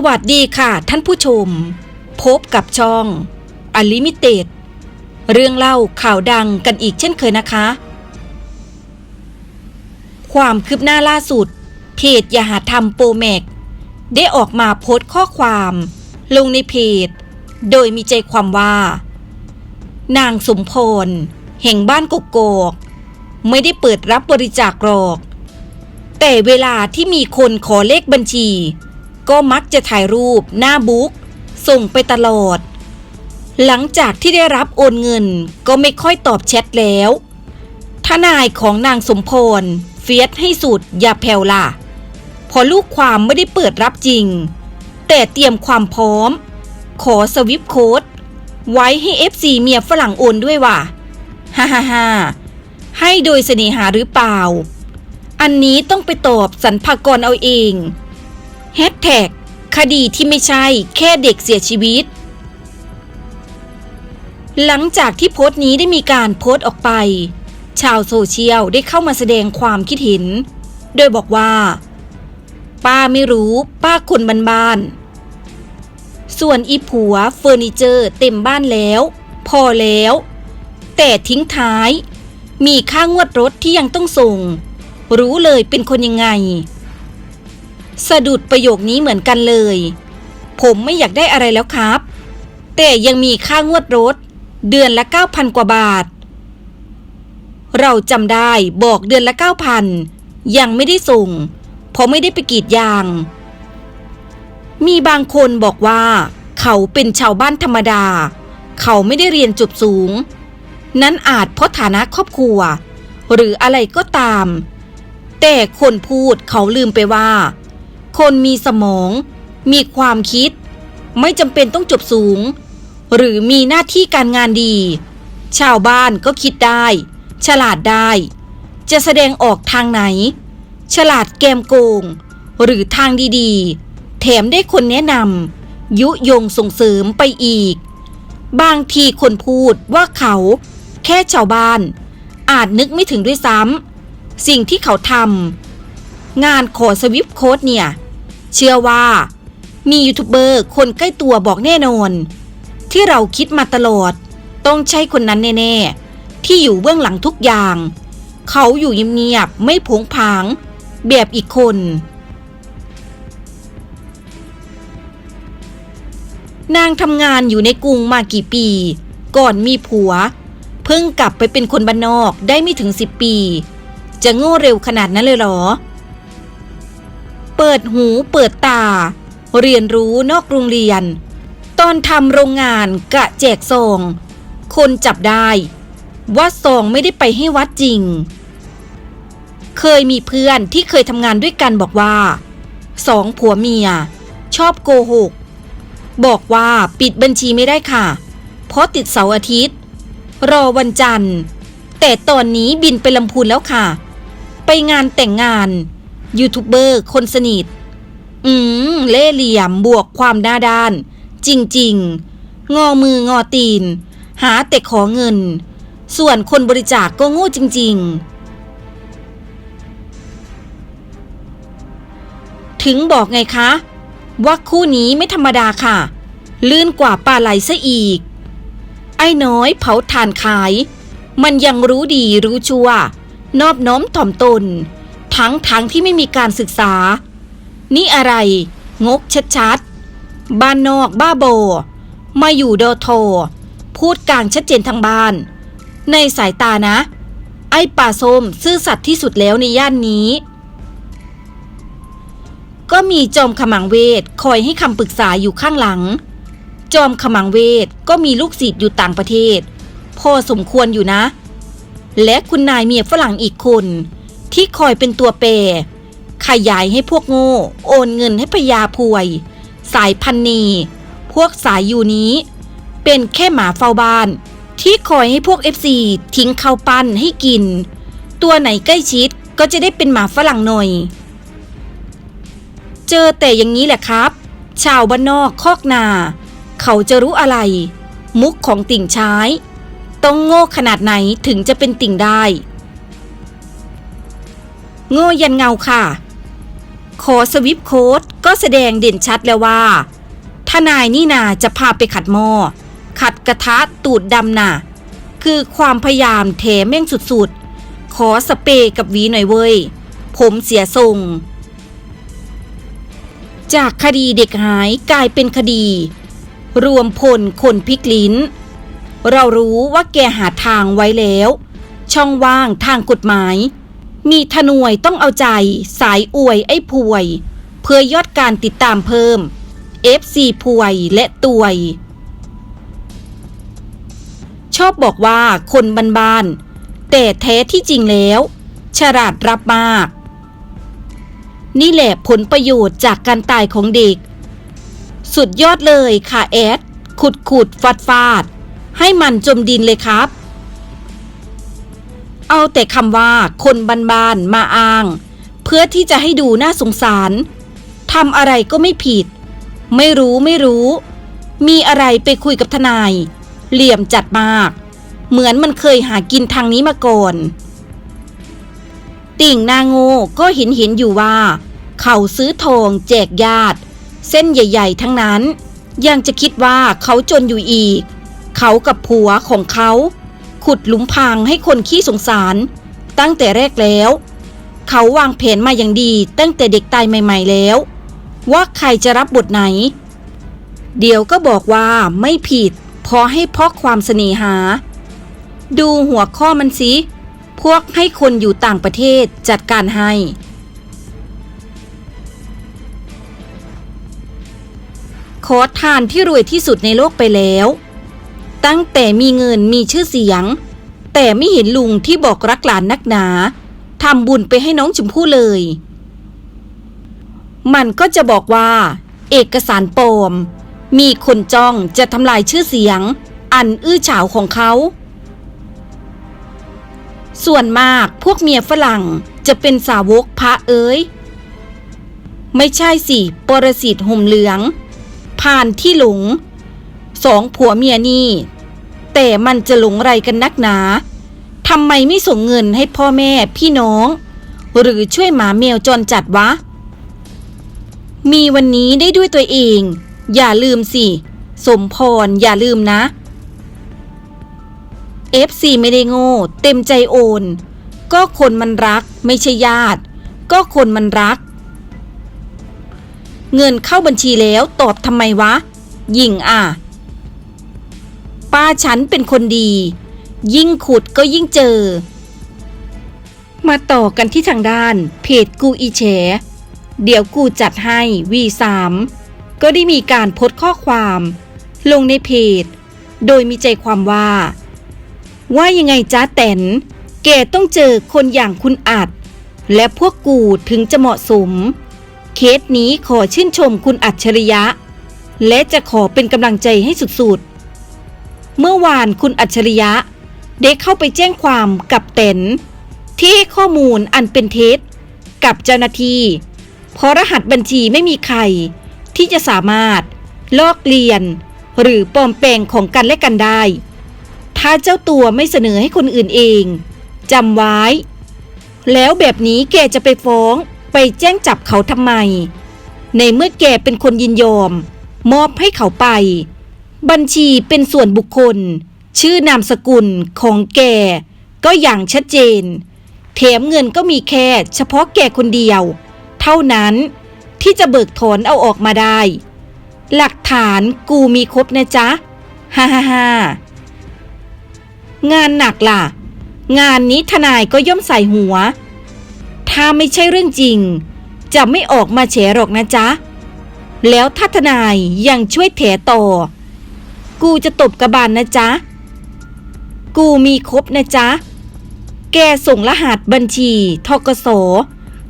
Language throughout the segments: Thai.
สวัสดีค่ะท่านผู้ชม พบกับช่องอลิมิเต็ดเรื่องเล่าข่าวดังกันอีกเช่นเคยนะคะ ความคืบหน้าล่าสุด เพจยาหาธรรมโปรแมก ได้ออกมาโพสต์ข้อความ ลงในเพจ โดยมีใจความว่า นางสมพรแห่งบ้านกกอกไม่ได้เปิดรับบริจาคหรอก แต่เวลาที่มีคนขอเลขบัญชี ก็มักจะถ่ายรูปหน้าบุ๊กส่งไปตลอด หลังจากที่ได้รับโอนเงินก็ไม่ค่อยตอบแชทแล้ว ทนายของนางสมพรเฟียสให้สุดอย่าแผ่วล่ะ พอลูกความไม่ได้เปิดรับจริง แต่เตรียมความพร้อม ขอสวิปโค้ดไว้ให้ FC เมียฝรั่งโอนด้วยว่ะฮ่าฮ่าฮ่าให้โดยเสน่หาหรือเปล่า อันนี้ต้องไปตอบสรรพากรเอาเอง แท็กคดีที่ไม่ใช่แค่เด็กเสียชีวิต หลังจากที่โพสต์นี้ได้มีการโพสต์ออกไป ชาวโซเชียลได้เข้ามาแสดงความคิดเห็น โดยบอกว่า ป้าไม่รู้ ป้าคนบ้านๆส่วนอีผัวเฟอร์นิเจอร์เต็มบ้านแล้ว พอแล้ว แต่ทิ้งท้าย มีค่างวดรถที่ยังต้องส่ง รู้เลยเป็นคนยังไง สะดุดประโยคนี้เหมือนกันเลย ผมไม่อยากได้อะไรแล้วครับ แต่ยังมีค่างวดรถ เดือนละ 9,000 กว่าบาท เราจำได้บอกเดือนละ 9,000 ยังไม่ได้ส่ง เพราะไม่ได้ไปกรีดยาง มีบางคนบอกว่า เขาเป็นชาวบ้านธรรมดา เขาไม่ได้เรียนจบสูง นั้นอาจเพราะฐานะครอบครัว หรืออะไรก็ตาม แต่คนพูดเขาลืมไปว่า คนมีสมอง มีความคิด ไม่จำเป็นต้องจบสูง หรือมีหน้าที่การงานดี ชาวบ้านก็คิดได้ ฉลาดได้ จะแสดงออกทางไหน ฉลาดแกมโกง หรือทางดีๆ แถมได้คนแนะนำยุยงส่งเสริมไปอีก บางทีคนพูดว่าเขาแค่ชาวบ้าน อาจนึกไม่ถึงด้วยซ้ำสิ่งที่เขาทำงานขอสวิปโค้ดเนี่ย เชื่อว่า มียูทูบเบอร์คนใกล้ตัวบอกแน่นอน ที่เราคิดมาตลอด ต้องใช่คนนั้นแน่ๆ ที่อยู่เบื้องหลังทุกอย่าง เขาอยู่เงียบๆไม่ผงผาง แบบอีกคนนางทำงานอยู่ในกรุงมากี่ปี ก่อนมีผัว เพิ่งกลับไปเป็นคนบ้านนอกได้ไม่ถึงสิบปี จะโง่เร็วขนาดนั้นเลยเหรอ เปิดหูเปิดตา เรียนรู้นอกโรงเรียน ตอนทำโรงงานกะแจกซอง คนจับได้ว่าซองไม่ได้ไปให้วัดจริง เคยมีเพื่อนที่เคยทำงานด้วยกันบอกว่า สองผัวเมีย ชอบโกหก บอกว่าปิดบัญชีไม่ได้ค่ะ เพราะติดเสาร์อาทิตย์ รอวันจันทร์ แต่ตอนนี้บินไปลำพูนแล้วค่ะ ไปงานแต่งงาน ยูทูบเบอร์คนสนิท อืม เล่เหลี่ยมบวกความหน้าด้าน จริง ๆ งอมืองอตีน หาแต่ขอเงิน ส่วนคนบริจาคกก็โง่จริง ๆ ถึงบอกไงคะ ว่าคู่นี้ไม่ธรรมดาค่ะ ลื่นกว่าปลาไหลซะอีก ไอ้น้อยเผาถ่านขาย มันยังรู้ดีรู้ชัว นอบน้อมถ่อมตน ทั้งทั้งที่ไม่มีการศึกษา นี่อะไร งกชัดๆ บ้านนอกบ้าโบ มาอยู่ดอโท พูดกลางชัดเจนทางบ้าน ในสายตานะ ไอ้ป่าส้มซื่อสัตย์ที่สุดแล้วในย่านนี้ ก็มีจอมขมังเวทคอยให้คำปรึกษาอยู่ข้างหลัง จอมขมังเวทก็มีลูกศิษย์อยู่ต่างประเทศ พอสมควรอยู่นะ และคุณนายเมียฝรั่งอีกคน ที่คอยเป็นตัวแปรขยายให้พวกโง่ โอนเงินให้พยาพวย สายพันนีพวกสายอยู่นี้ เป็นแค่หมาเฝ้าบ้าน ที่คอยให้พวก FC ทิ้งข้าวปั้นให้กิน ตัวไหนใกล้ชิดก็จะได้เป็นหมาฝรั่งหน่อย เจอแต่อย่างนี้แหละครับ ชาวบ้านนอกคอกนา เขาจะรู้อะไร มุกของติ่งชายต้องโง่ขนาดไหนถึงจะเป็นติ่งได้ โง่ยันเงาค่ะ ขอสวิปโค้ดก็แสดงเด่นชัดแล้วว่าทนายนี่นาจะพาไปขัดหม้อขัดกระทะตูดดำน่ะ คือความพยายามแถแม่งสุดๆ ขอสเปรย์กับวีหน่อยเว้ย ผมเสียทรง จากคดีเด็กหายกลายเป็นคดี รวมพลคนพลิกลิ้น เรารู้ว่าแกหาทางไว้แล้ว ช่องว่างทางกฎหมาย มีทนวยต้องเอาใจ สายอวยไอ้พวย เพื่อยอดการติดตามเพิ่ม FC พวยและตวย ชอบบอกว่าคนบ้านๆแต่แท้ที่จริงแล้ว ฉลาดรับมาก นี่แหละผลประโยชน์จากการตายของเด็ก สุดยอดเลยค่ะแอด ขุดขุดฟาดฟาด ให้มันจมดินเลยครับ เอาแต่คำว่าคนบ้านๆมาอ้าง เพื่อที่จะให้ดูน่าสงสารทำอะไรก็ไม่ผิด ไม่รู้ไม่รู้ มีอะไรไปคุยกับทนาย เหลี่ยมจัดมาก เหมือนมันเคยหากินทางนี้มาก่อนติ่งนางโง่ก็เห็นเห็นอยู่ว่า เขาซื้อทองแจกญาติ เส้นใหญ่ ๆ ทั้งนั้น ยังจะคิดว่าเขาจนอยู่อีก เขากับผัวของเขา ขุดหลุมพรางให้คนขี้สงสาร ตั้งแต่แรกแล้ว เขาวางแผนมาอย่างดีตั้งแต่เด็กตายใหม่ ๆแล้ว ว่าใครจะรับบทไหน เดี๋ยวก็บอกว่าไม่ผิด พอให้พราะความเสน่หา ดูหัวข้อมันสิพวกให้คนอยู่ต่างประเทศจัดการให้ ขอทานที่รวยที่สุดในโลกไปแล้ว ตั้งแต่มีเงินมีชื่อเสียง แต่ไม่เห็นลุงที่บอกรักหลานนักหนาทำบุญไปให้น้องชมพู่เลย มันก็จะบอกว่า เอกสารปลอม มีคนจ้องจะทำลายชื่อเสียง อันอื้อฉาวของเขา ส่วนมากพวกเมียฝรั่งจะเป็นสาวกพระเอ้ยไม่ใช่สิปรสิตห่มเหลือง ผ่านที่หลง สองผัวเมียนี่ แต่มันจะหลงไรกันนักหนาทำไมไม่ส่งเงินให้พ่อแม่พี่น้อง หรือช่วยหมาแมวจรจัดวะ มีวันนี้ได้ด้วยตัวเอง อย่าลืมสิ สมพรอย่าลืมนะ FC ไม่ได้โง่ เต็มใจโอน ก็คนมันรักไม่ใช่ญาติ ก็คนมันรัก เงินเข้าบัญชีแล้วตอบทำไมวะ ยิงอะ ป้าฉันเป็นคนดี ยิ่งขุดก็ยิ่งเจอ มาต่อกันที่ทางด้าน เพจกูอีแฉเดี๋ยวกูจัดให้ V3 ก็ได้มีการโพสต์ข้อความ ลงในเพจ โดยมีใจความว่า ว่ายังไงจ้าแตนแกต้องเจอคนอย่างคุณอัด และพวกกูถึงจะเหมาะสม เคสนี้ขอชื่นชมคุณอัจฉริยะ และจะขอเป็นกำลังใจให้สุด เมื่อวานคุณอัจฉริยะ ได้เข้าไปแจ้งความกับเต็นที่ให้ข้อมูลอันเป็นเท็จกับเจ้าหน้าที่เพราะรหัสบัญชีไม่มีใคร ที่จะสามารถลอกเลียน หรือปลอมแปลงของกันและกันได้ ถ้าเจ้าตัวไม่เสนอให้คนอื่นเองจำไว้ แล้วแบบนี้แกจะไปฟ้องไปแจ้งจับเขาทำไม ในเมื่อแกเป็นคนยินยอม มอบให้เขาไป บัญชีเป็นส่วนบุคคล ชื่อนามสกุลของแก ก็อย่างชัดเจน แถมเงินก็มีแค่เฉพาะแกคนเดียว เท่านั้นที่จะเบิกถอนเอาออกมาได้ หลักฐานกูมีครบนะจ๊ะ ฮ่าฮ่าฮ่างานหนักล่ะ งานนี้ทนายก็ย่อมใส่หัว ถ้าไม่ใช่เรื่องจริง จะไม่ออกมาแฉหรอกนะจ๊ะ แล้วถ้าทนายยังช่วยแถต่อ กูจะตบกระบาลนนะจ๊ะ กูมีครบนะจ๊ะ แกส่งรหัสบัญชีทกศ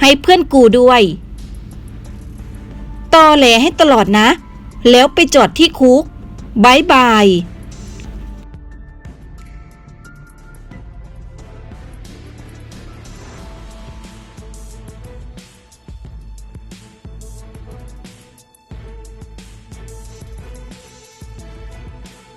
ให้เพื่อนกูด้วย ตอแหลให้ตลอดนะ แล้วไปจอดที่คุกบายบาย